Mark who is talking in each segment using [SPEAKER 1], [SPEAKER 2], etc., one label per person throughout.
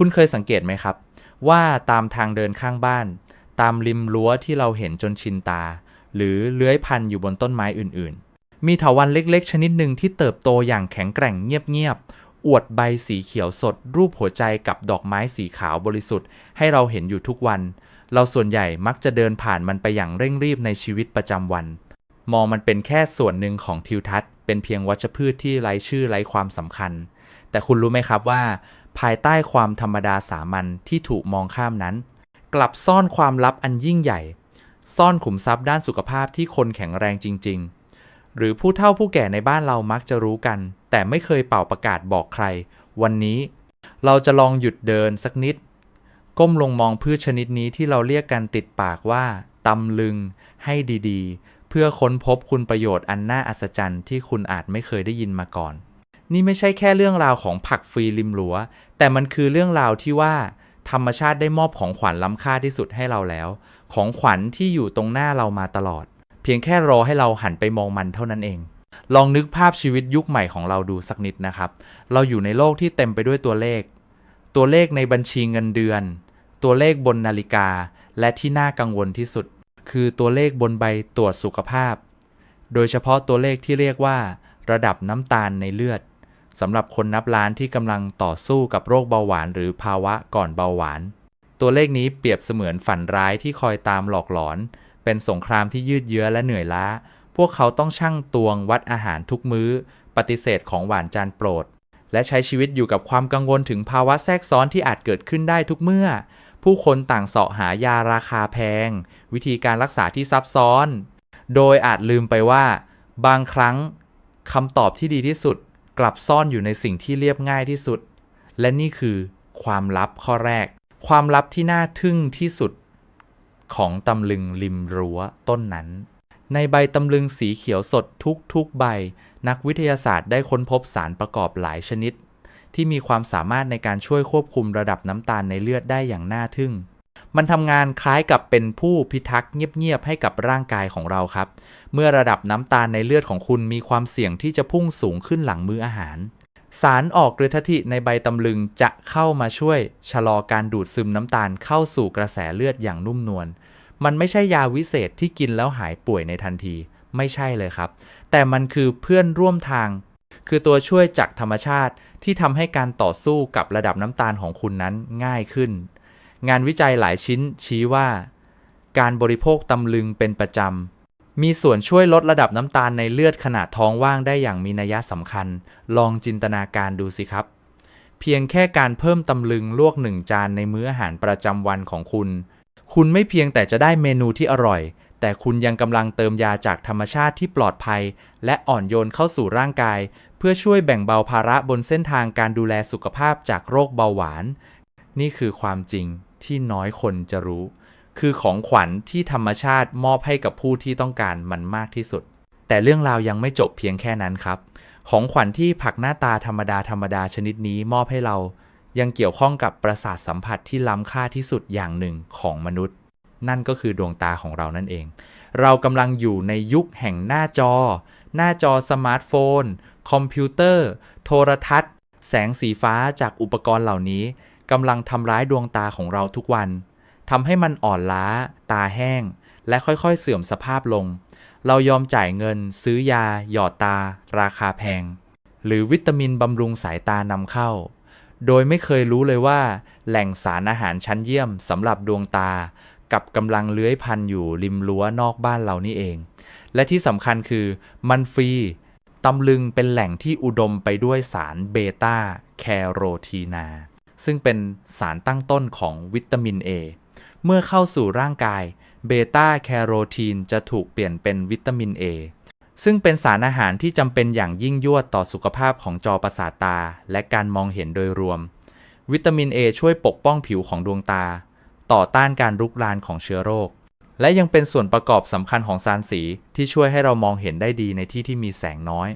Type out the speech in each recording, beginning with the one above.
[SPEAKER 1] คุณเคยสังเกตไหมครับ ว่าตามทางเดินข้างบ้าน ตามริมรั้วที่เราเห็นจนชินตา หรือเลื้อยพันอยู่บนต้นไม้อื่นๆ มีเถาวัลย์เล็กๆ ชนิดหนึ่งที่เติบโตอย่างแข็งแกร่งเงียบๆอวดใบสีเขียวสด รูปหัวใจกับดอกไม้สีขาวบริสุทธิ์ให้เราเห็นอยู่ทุกวัน เราส่วนใหญ่มักจะเดินผ่านมันไปอย่างเร่งรีบในชีวิตประจำวัน มองมันเป็นแค่ส่วนหนึ่งของทิวทัศน์เป็นเพียงวัชพืชที่ไร้ชื่อไร้ความสำคัญ แต่คุณรู้ไหมครับว่า ภายใต้ความธรรมดาสามัญที่ถูกมองข้ามนั้น กลับซ่อนความลับอันยิ่งใหญ่ ซ่อนขุมทรัพย์ด้านสุขภาพที่คนแข็งแรงจริง ๆ หรือผู้เฒ่าผู้แก่ในบ้านเรามักจะรู้กัน แต่ไม่เคยเป่าประกาศบอกใคร วันนี้เราจะลองหยุดเดินสักนิด ก้มลงมองพืชชนิดนี้ที่เราเรียกกันติดปากว่าตำลึงให้ดีๆ เพื่อค้นพบคุณประโยชน์อันน่าอัศจรรย์ที่คุณอาจไม่เคยได้ยินมาก่อน นี่ไม่ใช่แค่เรื่องราวของผักฟรีริมรั้ว แต่มันคือเรื่องราวที่ว่า ธรรมชาติได้มอบของขวัญล้ำค่าที่สุดให้เราแล้ว ของขวัญที่อยู่ตรงหน้าเรามาตลอด เพียงแค่รอให้เราหันไปมองมันเท่านั้นเอง ลองนึกภาพชีวิตยุคใหม่ของเราดูสักนิดนะครับ เราอยู่ในโลกที่เต็มไปด้วยตัวเลข ตัวเลขในบัญชีเงินเดือน ตัวเลขบนนาฬิกา และที่น่ากังวลที่สุด คือตัวเลขบนใบตรวจสุขภาพ โดยเฉพาะตัวเลขที่เรียกว่า ระดับน้ำตาลในเลือด สำหรับคนนับล้านที่กำลังต่อสู้กับโรคเบาหวานหรือภาวะก่อนเบาหวาน ตัวเลขนี้เปรียบเสมือนฝันร้ายที่คอยตามหลอกหลอน เป็นสงครามที่ยืดเยื้อและเหนื่อยล้า พวกเขาต้องชั่งตวงวัดอาหารทุกมื้อ ปฏิเสธของหวานจานโปรด และใช้ชีวิตอยู่กับความกังวลถึงภาวะแทรกซ้อนที่อาจเกิดขึ้นได้ทุกเมื่อ ผู้คนต่างเสาะหายาราคาแพง วิธีการรักษาที่ซับซ้อน โดยอาจลืมไปว่า บางครั้งคำตอบที่ดีที่สุด กลับซ่อนอยู่ในสิ่งที่เรียบง่ายที่สุด และนี่คือความลับข้อแรก ความลับที่น่าทึ่งที่สุด ของตำลึงริมรั้วต้นนั้น ในใบตำลึงสีเขียวสดทุกๆใบ นักวิทยาศาสตร์ได้ค้นพบสารประกอบหลายชนิด ที่มีความสามารถในการช่วยควบคุมระดับน้ำตาลในเลือดได้อย่างน่าทึ่ง มันทำงานคล้ายกับเป็นผู้พิทักษ์เงียบๆให้กับร่างกายของเราครับ เมื่อระดับน้ำตาลในเลือดของคุณมีความเสี่ยงที่จะพุ่งสูงขึ้นหลังมื้ออาหาร สารออกฤทธิในใบตำลึงจะเข้ามาช่วยชะลอการดูดซึมน้ำตาลเข้าสู่กระแสเลือดอย่างนุ่มนวล มันไม่ใช่ยาวิเศษที่กินแล้วหายป่วยในทันที ไม่ใช่เลยครับ แต่มันคือเพื่อนร่วมทางคือตัวช่วยจากธรรมชาติที่ทำให้การต่อสู้กับระดับน้ำตาลของคุณนั้นง่ายขึ้น งานวิจัยหลายชิ้นชี้ว่า การบริโภคตำลึงเป็นประจำ มีส่วนช่วยลดระดับน้ำตาลในเลือดขณะท้องว่างได้อย่างมีนัยสำคัญ ลองจินตนาการดูสิครับ เพียงแค่การเพิ่มตำลึงลวกหนึ่งจานในมื้ออาหารประจำวันของคุณ คุณไม่เพียงแต่จะได้เมนูที่อร่อย แต่คุณยังกำลังเติมยาจากธรรมชาติที่ปลอดภัย และอ่อนโยนเข้าสู่ร่างกาย เพื่อช่วยแบ่งเบาภาระบนเส้นทางการดูแลสุขภาพจากโรคเบาหวาน นี่คือความจริง ที่น้อยคนจะรู้ คือของขวัญที่ธรรมชาติมอบให้กับผู้ที่ต้องการมันมากที่สุด แต่เรื่องราวยังไม่จบเพียงแค่นั้นครับ ของขวัญที่ผักหน้าตาธรรมดาธรรมดาชนิดนี้มอบให้เรา ยังเกี่ยวข้องกับประสาทสัมผัสที่ล้ำค่าที่สุดอย่างหนึ่งของมนุษย์ นั่นก็คือดวงตาของเรานั่นเอง เรากำลังอยู่ในยุคแห่งหน้าจอ หน้าจอสมาร์ทโฟน คอมพิวเตอร์ โทรทัศน์ แสงสีฟ้าจากอุปกรณ์เหล่านี้ กำลังทำร้ายดวงตาของเราทุกวันทำให้มันอ่อนล้า ตาแห้ง และค่อยๆเสื่อมสภาพลง เรายอมจ่ายเงิน ซื้อยา หยอดตา ราคาแพง หรือวิตามินบำรุงสายตานำเข้า โดยไม่เคยรู้เลยว่า แหล่งสารอาหารชั้นเยี่ยมสำหรับดวงตา กับกำลังเลื้อยพันอยู่ริมรั้วนอกบ้านเรานี่เอง และที่สำคัญคือ มันฟรีตำลึงเป็นแหล่งที่อุดมไปด้วยสารเบต้าแคโรทีนา ซึ่งเป็นสารตั้งต้นของวิตามิน A เมื่อเข้าสู่ร่างกายเบต้าแคโรทีนจะถูกเปลี่ยนเป็นวิตามิน A ซึ่งเป็นสารอาหารที่จำเป็นอย่างยิ่งยวดต่อสุขภาพของจอประสาทตา และการมองเห็นโดยรวม วิตามิน A ช่วยปกป้องผิวของดวงตา ต่อต้านการรุกรานของเชื้อโรค และยังเป็นส่วนประกอบสำคัญของสารสีที่ช่วยให้เรามองเห็นได้ดีในที่ที่มีแสงน้อย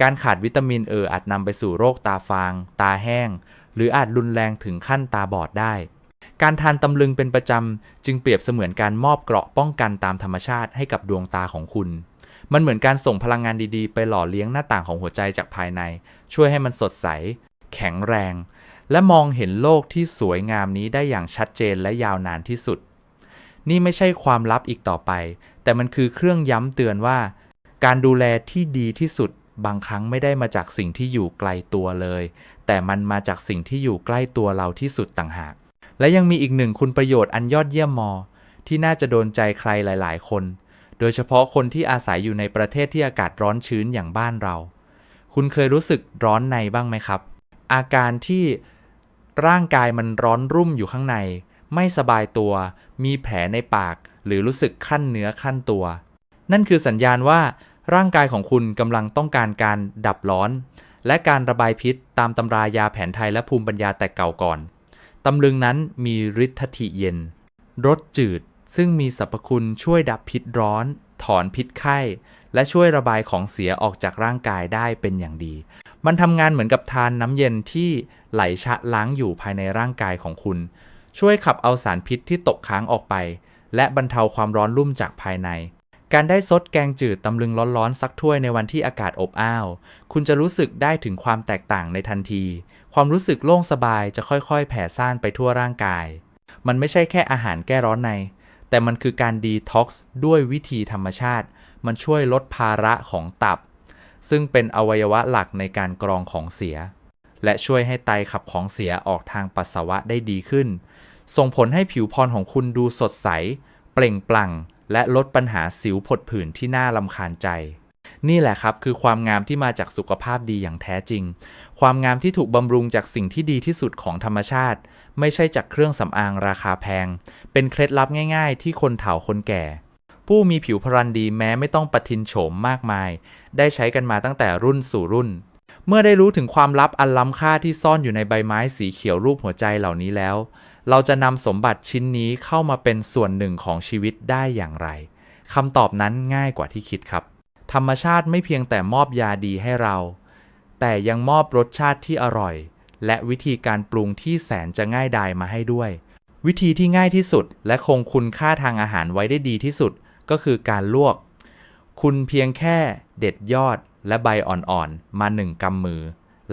[SPEAKER 1] การขาดวิตามินเอออาจนำไปสู่โรคตาฟาง ตาแห้งหรืออาจรุนแรงถึงขั้นตาบอดได้ การทานตำลึงเป็นประจำ จึงเปรียบเสมือนการมอบเกราะป้องกันตามธรรมชาติให้กับดวงตาของคุณ มันเหมือนการส่งพลังงานดีๆ ไปหล่อเลี้ยงหน้าต่างของหัวใจจากภายใน ช่วยให้มันสดใส แข็งแรง และมองเห็นโลกที่สวยงามนี้ได้อย่างชัดเจนและยาวนานที่สุด นี่ไม่ใช่ความลับอีกต่อไป แต่มันคือเครื่องย้ำเตือนว่า การดูแลที่ดีที่สุด บางครั้งไม่ได้มาจากสิ่งที่อยู่ไกลตัวเลย แต่มันมาจากสิ่งที่อยู่ใกล้ตัวเราที่สุดต่างหาก และยังมีอีกหนึ่งคุณประโยชน์อันยอดเยี่ยมมอ ที่น่าจะโดนใจใครหลาย ๆ คน โดยเฉพาะคนที่อาศัยอยู่ในประเทศที่อากาศร้อนชื้นอย่างบ้านเรา คุณเคยรู้สึกร้อนในบ้างไหมครับ อาการที่ร่างกายมันร้อนรุ่มอยู่ข้างใน ไม่สบายตัว มีแผลในปาก หรือรู้สึกขั้นเนื้อขั้นตัว นั่นคือสัญญาณว่า ร่างกายของคุณกำลังต้องการการดับร้อน และการระบายพิษตามตำรายาแผนไทยและภูมิปัญญาแต่เก่าก่อน ตำลึงนั้นมีฤทธิเย็น รสจืดซึ่งมีสรรพคุณช่วยดับพิษร้อน ถอนพิษไข้ และช่วยระบายของเสียออกจากร่างกายได้เป็นอย่างดี มันทำงานเหมือนกับทานน้ำเย็นที่ไหลชะล้างอยู่ภายในร่างกายของคุณ ช่วยขับเอาสารพิษที่ตกค้างออกไป และบรรเทาความร้อนรุ่มจากภายใน การได้ซดแกงจืดตำลึงร้อนๆสักถ้วยในวันที่อากาศอบอ้าว คุณจะรู้สึกได้ถึงความแตกต่างในทันที ความรู้สึกโล่งสบายจะค่อยๆ แผ่ซ่านไปทั่วร่างกาย มันไม่ใช่แค่อาหารแก้ร้อนใน แต่มันคือการดีท็อกซ์ด้วยวิธีธรรมชาติ มันช่วยลดภาระของตับ ซึ่งเป็นอวัยวะหลักในการกรองของเสีย และช่วยให้ไตขับของเสียออกทางปัสสาวะได้ดีขึ้น ส่งผลให้ผิวพรรณของคุณดูสดใส เปล่งปลั่ง และลดปัญหาสิวผดผื่นที่น่าลำคาญใจ นี่แหละครับคือความงามที่มาจากสุขภาพดีอย่างแท้จริง ความงามที่ถูกบำรุงจากสิ่งที่ดีที่สุดของธรรมชาติ ไม่ใช่จากเครื่องสำอางราคาแพง เป็นเคล็ดลับง่ายๆ ที่คนเฒ่าคนแก่ ผู้มีผิวพรรณดีแม้ไม่ต้องปะทินโฉมมากมาย ได้ใช้กันมาตั้งแต่รุ่นสู่รุ่นเมื่อได้รู้ถึงความลับอันล้ำค่าที่ซ่อนอยู่ในใบไม้สีเขียวรูปหัวใจเหล่านี้แล้ว เราจะนำสมบัติชิ้นนี้เข้ามาเป็นส่วนหนึ่งของชีวิตได้อย่างไรคำตอบนั้นง่ายกว่าที่คิดครับ ธรรมชาติไม่เพียงแต่มอบยาดีให้เรา แต่ยังมอบรสชาติที่อร่อย และวิธีการปรุงที่แสนจะง่ายดายมาให้ด้วย วิธีที่ง่ายที่สุด และคงคุณค่าทางอาหารไว้ได้ดีที่สุดก็คือการลวก คุณเพียงแค่เด็ดยอดและใบอ่อนๆ มาหนึ่งกำมือ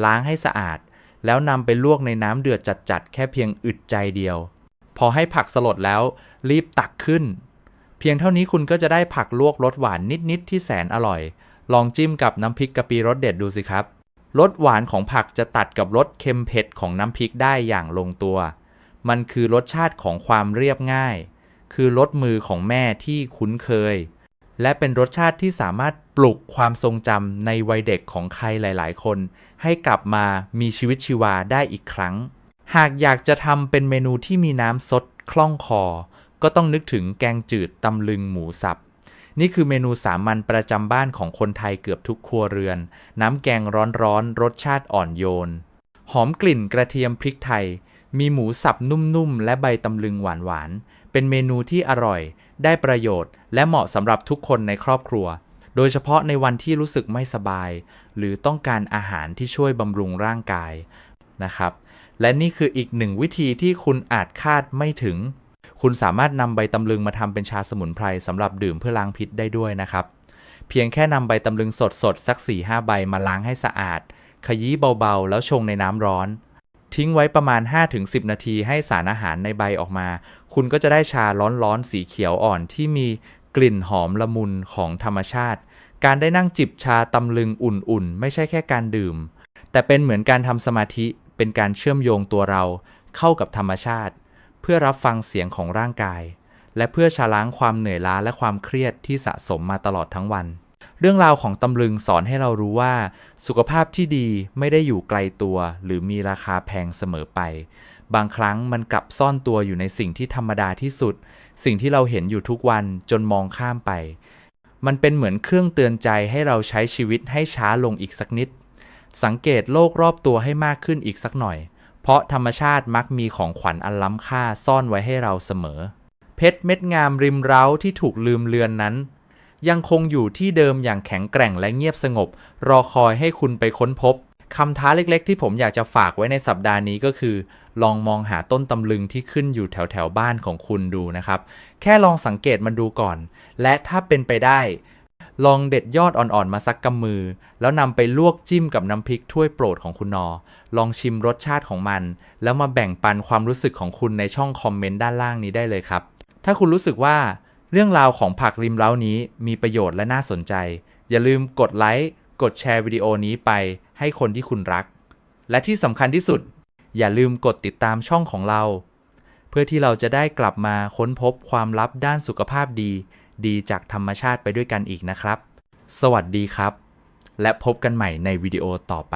[SPEAKER 1] ล้างให้สะอาด แล้วนำไปลวกในน้ำเดือดจัดๆ แค่เพียงอึดใจเดียว พอให้ผักสลดแล้วรีบตักขึ้น เพียงเท่านี้คุณก็จะได้ผักลวกรสหวานนิดๆที่แสนอร่อย ลองจิ้มกับน้ำพริกกะปิรสเด็ดดูสิครับรสหวานของผักจะตัดกับรสเค็มเผ็ดของน้ำพริกได้อย่างลงตัว มันคือรสชาติของความเรียบง่าย คือรสมือของแม่ที่คุ้นเคย และเป็นรสชาติที่สามารถ ปลุกความทรงจำในวัยเด็กของใครหลาย ๆ คน ให้กลับมามีชีวิตชีวาได้อีกครั้ง หากอยากจะทำเป็นเมนูที่มีน้ำซดคล่องคอ ก็ต้องนึกถึงแกงจืดตำลึงหมูสับ นี่คือเมนูสามัญประจำบ้านของคนไทยเกือบทุกครัวเรือน น้ำแกงร้อนๆรสชาติอ่อนโยน หอมกลิ่นกระเทียมพริกไทย มีหมูสับนุ่มๆและใบตำลึงหวานๆเป็นเมนูที่อร่อย ได้ประโยชน์ และเหมาะสำหรับทุกคนในครอบครัว โดยเฉพาะในวันที่รู้สึกไม่สบาย หรือต้องการอาหารที่ช่วยบำรุงร่างกายนะครับ และนี่คืออีกหนึ่งวิธีที่คุณอาจคาดไม่ถึง คุณสามารถนำใบตำลึงมาทำเป็นชาสมุนไพรสำหรับดื่มเพื่อล้างพิษได้ด้วยนะครับ เพียงแค่นำใบตำลึงสดสดสัก4-5ใบมาล้างให้สะอาด ขยี้เบาๆ แล้วชงในน้ำร้อน ทิ้งไว้ประมาณ 5-10 นาทีให้สารอาหารในใบออกมา คุณก็จะได้ชาร้อนๆสีเขียวอ่อนที่มี กลิ่นหอมละมุนของธรรมชาติ การได้นั่งจิบชาตำลึงอุ่นๆ ไม่ใช่แค่การดื่ม แต่เป็นเหมือนการทำสมาธิเป็นการเชื่อมโยงตัวเราเข้ากับธรรมชาติ เพื่อรับฟังเสียงของร่างกาย และเพื่อชะล้างความเหนื่อยล้าและความเครียดที่สะสมมาตลอดทั้งวัน เรื่องราวของตำลึงสอนให้เรารู้ว่า สุขภาพที่ดีไม่ได้อยู่ไกลตัว หรือมีราคาแพงเสมอไป บางครั้งมันกลับซ่อนตัวอยู่ในสิ่งที่ธรรมดาที่สุด สิ่งที่เราเห็นอยู่ทุกวันจนมองข้ามไป มันเป็นเหมือนเครื่องเตือนใจให้เราใช้ชีวิตให้ช้าลงอีกสักนิด สังเกตโลกรอบตัวให้มากขึ้นอีกสักหน่อย เพราะธรรมชาติมักมีของขวัญอันล้ำค่าซ่อนไว้ให้เราเสมอ เพชรเม็ดงามริมเร้าที่ถูกลืมเลือนนั้น ยังคงอยู่ที่เดิมอย่างแข็งแกร่งและเงียบสงบ รอคอยให้คุณไปค้นพบคำท้าเล็กๆ ที่ผมอยากจะฝากไว้ในสัปดาห์นี้ก็คือ ลองมองหาต้นตำลึงที่ขึ้นอยู่แถวๆบ้านของคุณดูนะครับ แค่ลองสังเกตมันดูก่อน และถ้าเป็นไปได้ ลองเด็ดยอดอ่อนๆมาสักกำมือ แล้วนำไปลวกจิ้มกับน้ำพริกถ้วยโปรดของคุณนอ ลองชิมรสชาติของมัน แล้วมาแบ่งปันความรู้สึกของคุณในช่องคอมเมนต์ด้านล่างนี้ได้เลยครับ ถ้าคุณรู้สึกว่าเรื่องราวของผักริมเล้านี้มีประโยชน์และน่าสนใจ อย่าลืมกดไลค์ กดแชร์วิดีโอนี้ไปให้คนที่คุณรัก และที่สำคัญที่สุด อย่าลืมกดติดตามช่องของเรา เพื่อที่เราจะได้กลับมาค้นพบความลับด้านสุขภาพดี ดีจากธรรมชาติไปด้วยกันอีกนะครับ สวัสดีครับ และพบกันใหม่ในวิดีโอต่อไป